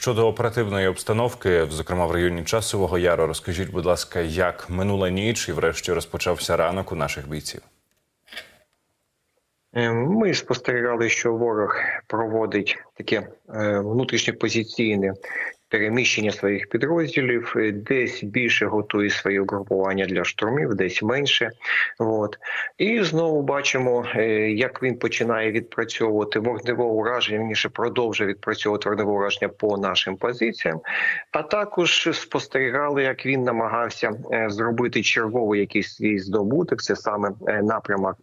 щодо оперативної обстановки, зокрема в районі часового яру, розкажіть, будь ласка, як минула ніч і врешті розпочався ранок у наших бійців. Е, Ми спостерігали, що ворог проводить таке е, внутрішньопозиційне переміщення своїх підрозділів, е, десь більше готує своє угрупування для штурмів, десь менше. От. І знову бачимо, е, як він починає відпрацьовувати вогневе ураження, вірніше продовжує відпрацьовувати вогневе ураження по нашим позиціям. А також спостерігали, як він намагався е, зробити черговий якийсь свій здобуток. Це саме напрямок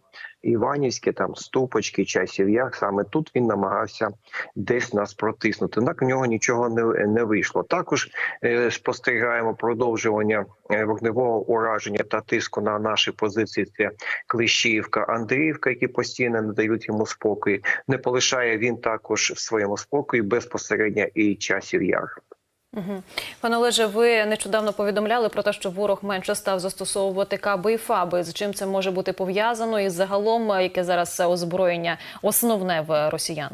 Іванівське, там Ступочки, Часів Яр. Саме тут він намагався десь нас протиснути. Однак в нього нічого не, не вийшло. Також е, спостерігаємо продовжування е, вогневого ураження та тиску на наші позиції. Це Клещіївка, Андріївка, які постійно не дають йому спокою. Не полишає він також в своєму спокої безпосередньо і часів яр. Угу. Пане Олеже, ви нещодавно повідомляли про те, що ворог менше став застосовувати каби і фаби. З чим це може бути пов'язано і загалом, е, яке зараз озброєння основне в росіян?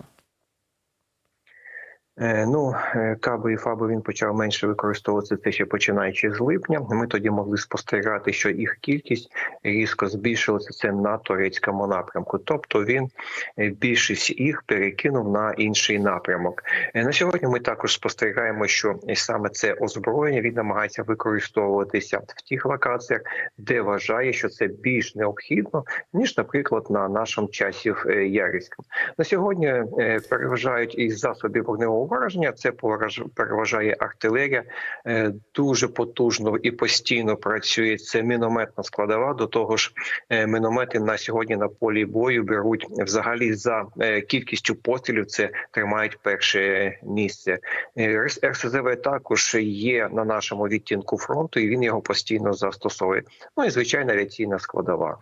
Е, Ну, е, каби і фаби він почав менше використовувати це ще починаючи з липня. Ми тоді могли спостерігати, що їх кількість різко збільшилася це на турецькому напрямку. Тобто він е, більшість їх перекинув на інший напрямок. На сьогодні ми також спостерігаємо, що саме це озброєння він намагається використовуватися в тих локаціях, де вважає, що це більш необхідно ніж, наприклад, на нашому часі в Ярівському. На сьогодні переважають із засобів вогневого ураження. Це пораж- переважає артилерія. Е, Дуже потужно і постійно працює це мінометна складова. До того ж, е, міномети на сьогодні на полі бою беруть взагалі за е, кількістю пострілів. Це тримають перше місце. РСЗВ також є на нашому відтінку фронту, і він його постійно застосовує. Ну і звичайно, авіаційна складова.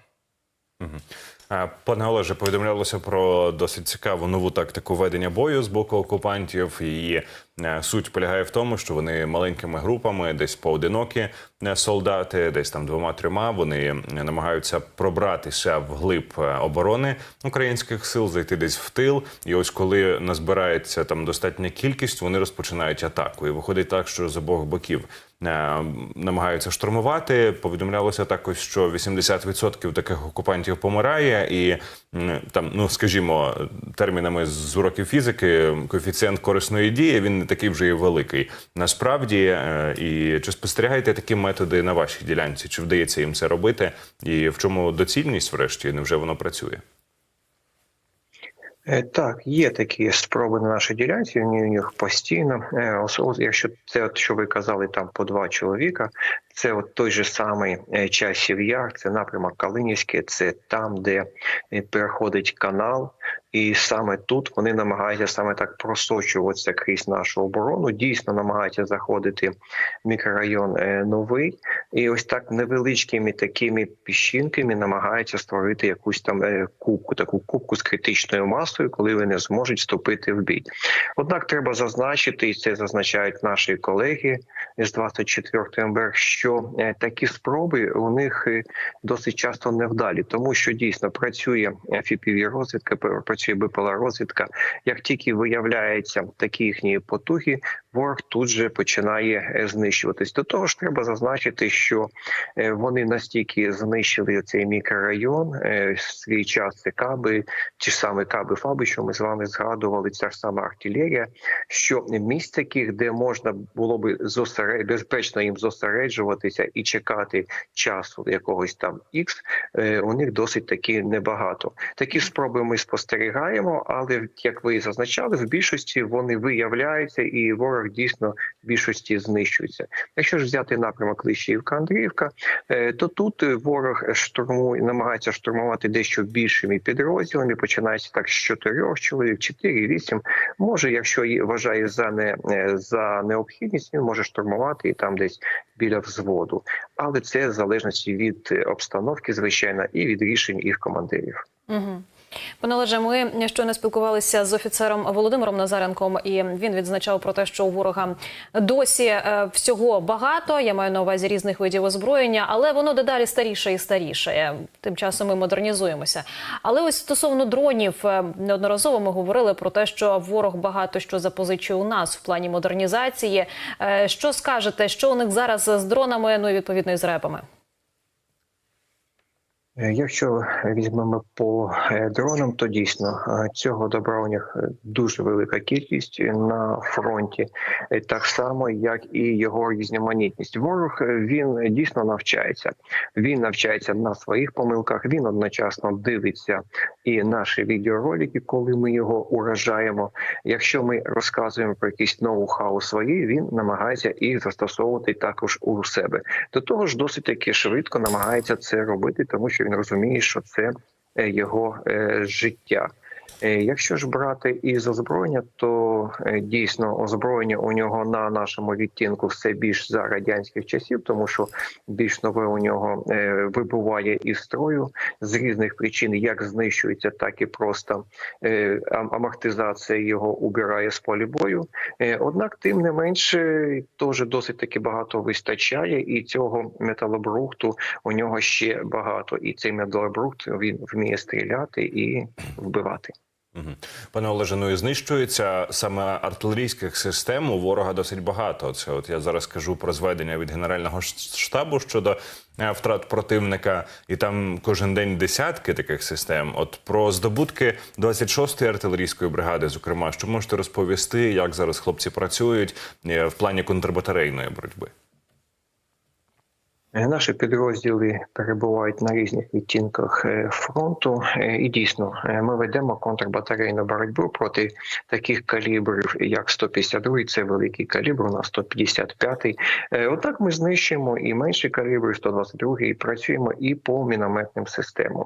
Пане Олеже, повідомлялося про досить цікаву нову тактику ведення бою з боку окупантів. Її е, суть полягає в тому, що вони маленькими групами, десь поодинокі е, солдати, десь там двома-трьома. Вони намагаються пробратися вглиб е, оборони українських сил, зайти десь в тил. І ось коли назбирається там достатня кількість, вони розпочинають атаку. І виходить так, що з обох боків намагаються штурмувати. Повідомлялося також, що 80% таких окупантів помирає, і там, ну скажімо, термінами з уроків фізики, коефіцієнт корисної дії він не такий вже і великий. Насправді, е, і чи спостерігаєте такі методи на вашій ділянці? Чи вдається їм це робити? І в чому доцільність, врешті, невже воно працює? Е, Так, є такі спроби на нашій ділянці. У них постійно. Е, Якщо це, що ви казали, там по два чоловіка, це от той же самий е, часів яр, це напрямок Калинівське, це там, де е, переходить канал. І саме тут вони намагаються саме так просочуватися крізь нашу оборону. Дійсно намагаються заходити в мікрорайон е, новий, і ось так невеличкими такими піщинками намагаються створити якусь там кубку, таку кубку з критичною масою, коли вони зможуть вступити в бій. Однак треба зазначити, і це зазначають наші колеги з 24 МБР, що е, такі спроби у них е, досить часто невдалі, тому що дійсно працює fpv розвідка, працює БПЛА розвідка. Як тільки виявляється такі їхні потуги, ворог тут же починає е, знищуватись. До того ж, треба зазначити, що вони настільки знищили цей мікрорайон в свій час. Це каби, ті ж самі каби фаби, що ми з вами згадували, ця ж сама артилерія. Що місць таких, де можна було би зосеred... безпечно їм зосереджуватися і чекати часу якогось там ікс, е, у них досить таки небагато. Такі спроби ми спостерігаємо, але як ви зазначали, в більшості вони виявляються, і ворог дійсно в більшості знищується. Якщо ж взяти напрямок Клещіївка Андріївка, е, то тут ворог штурмує, намагається штурмувати дещо більшими підрозділами. Починається так з чотирьох чоловік, 4-8. Може, якщо вважає за не е, за необхідність, він може штурмувати і там десь біля взводу. Але це в залежності від е, обстановки, звичайно, і від рішень їх командирів. Угу. Пане Олеже, ми щойно спілкувалися з офіцером Володимиром Назаренком, і він відзначав про те, що у ворога досі е, всього багато. Я маю на увазі різних видів озброєння, але воно дедалі старіше і старіше. Тим часом ми модернізуємося. Але ось стосовно дронів, е, неодноразово ми говорили про те, що ворог багато що запозичує у нас в плані модернізації. Е, Що скажете, що у них зараз з дронами, ну і відповідно і з репами? Е, Якщо візьмемо по е, дронам, то дійсно е, цього добра у них дуже велика кількість на фронті, так само як і його різноманітність. Ворог він дійсно навчається. Він навчається на своїх помилках. Він одночасно дивиться і наші відеоролики, коли ми його уражаємо. Якщо ми розказуємо про якісь ноу-хау свої, він намагається їх застосовувати також у себе. До того ж, досить таки швидко намагається це робити, тому що він розуміє, що це е, його е, життя. Е, Якщо ж брати із озброєння, то е, дійсно озброєння у нього на нашому відтінку все більш за радянських часів, тому що більш нове у нього е, вибуває із строю з різних причин, як знищується, так і просто амортизація його убирає з полі бою. Однак, тим не менше, теж досить таки багато вистачає, і цього металобрухту у нього ще багато. І цей металобрухт він вміє стріляти і вбивати. Пане Олеже, ну і знищується саме артилерійських систем у ворога досить багато. Це от я зараз кажу про зведення від генерального штабу щодо е, втрат противника, і там кожен день десятки таких систем. От про здобутки 26-ї артилерійської бригади, зокрема, що можете розповісти, як зараз хлопці працюють е, в плані контрбатарейної боротьби? Е, Наші підрозділи перебувають на різних відтінках е, фронту, Е, і дійсно ми ведемо контрбатарейну боротьбу проти таких калібрів, як 152, це великий калібр, у нас 155. Е, Отак ми знищуємо і менші калібри, 122, і працюємо і по мінометним системам.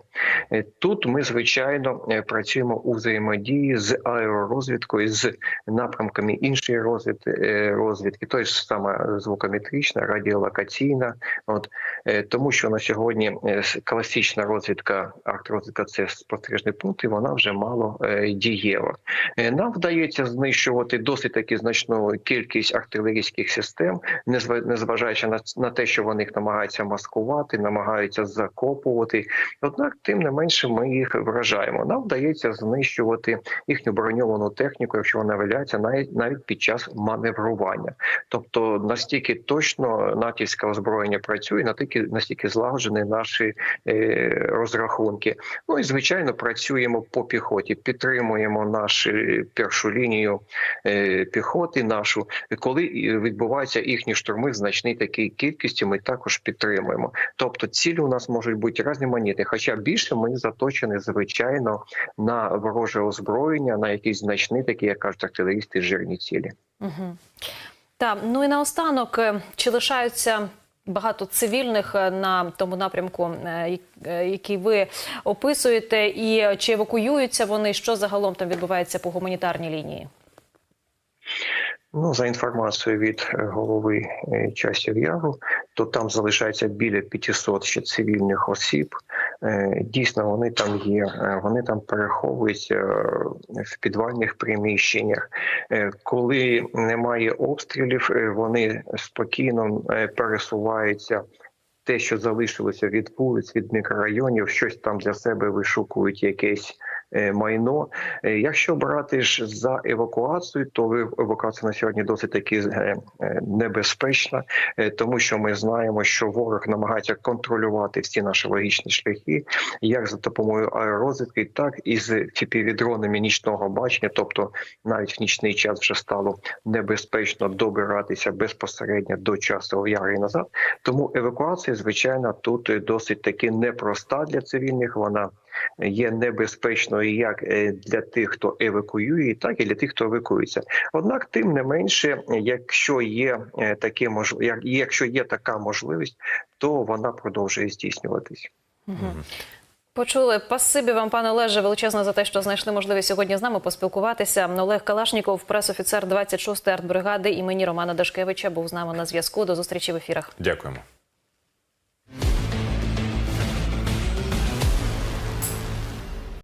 Тут ми звичайно працюємо у взаємодії з аеророзвідкою, з напрямками іншої розвідки, розвідки, ж саме звукометрична, радіолокаційна. От е, тому, що на сьогодні е, класична розвідка, арт-розвідка це спостережний пункт, і вона вже мало е, дієва. Нам вдається знищувати досить таки значну кількість артилерійських систем, незважаючи на, на те, що вони їх намагаються маскувати, намагаються закопувати. Однак, тим не менше, ми їх вражаємо. Нам вдається знищувати їхню броньовану техніку, якщо вона виявляється навіть навіть під час маневрування. Тобто настільки точно натівське озброєння працює, настільки настільки злагоджені наші е, розрахунки. Ну і звичайно працюємо по піхоті, підтримуємо нашу першу лінію е, піхоти. Нашу коли е, відбуваються їхні штурми в значній такій кількості, ми також підтримуємо. Тобто цілі у нас можуть бути різноманітні, хоча більше ми заточені звичайно на вороже озброєння, на якісь значні такі, як кажуть артилерісти, жирні цілі. Угу. Так, ну і наостанок, чи лишаються багато цивільних е, на тому напрямку, е, е, який ви описуєте, і чи евакуюються вони? Що загалом там відбувається по гуманітарній лінії? Ну, за інформацією від е, голови е, часів Яру, то там залишається біля 500 ще цивільних осіб. Е, Дійсно, вони там є, вони там переховуються в підвальних приміщеннях. Коли немає обстрілів, вони спокійно пересуваються. Те, що залишилося від вулиць, від мікрорайонів, щось там для себе вишукують якесь майно. Е, Якщо брати ж за евакуацію, то евакуація на сьогодні досить таки е, е, небезпечна, е, тому що ми знаємо, що ворог намагається контролювати всі наші логічні шляхи, як за допомогою аеророзвідки, так і з фіпівідронами нічного бачення. Тобто навіть в нічний час вже стало небезпечно добиратися безпосередньо до часу яри назад. Тому евакуація, звичайно, тут е, досить таки непроста для цивільних. Вона є небезпечною як е, для тих, хто евакуює, так і для тих, хто евакується. Однак, тим не менше, якщо є е, таке мож... як- якщо є така можливість, то вона продовжує здійснюватись. Почули. Пасибі вам, пане Олеже, величезно за те, що знайшли можливість сьогодні з нами поспілкуватися. Олег Калашніков, прес-офіцер 26-ї артбригади імені Романа Дашкевича, був з нами на зв'язку. До зустрічі в ефірах. Дякуємо.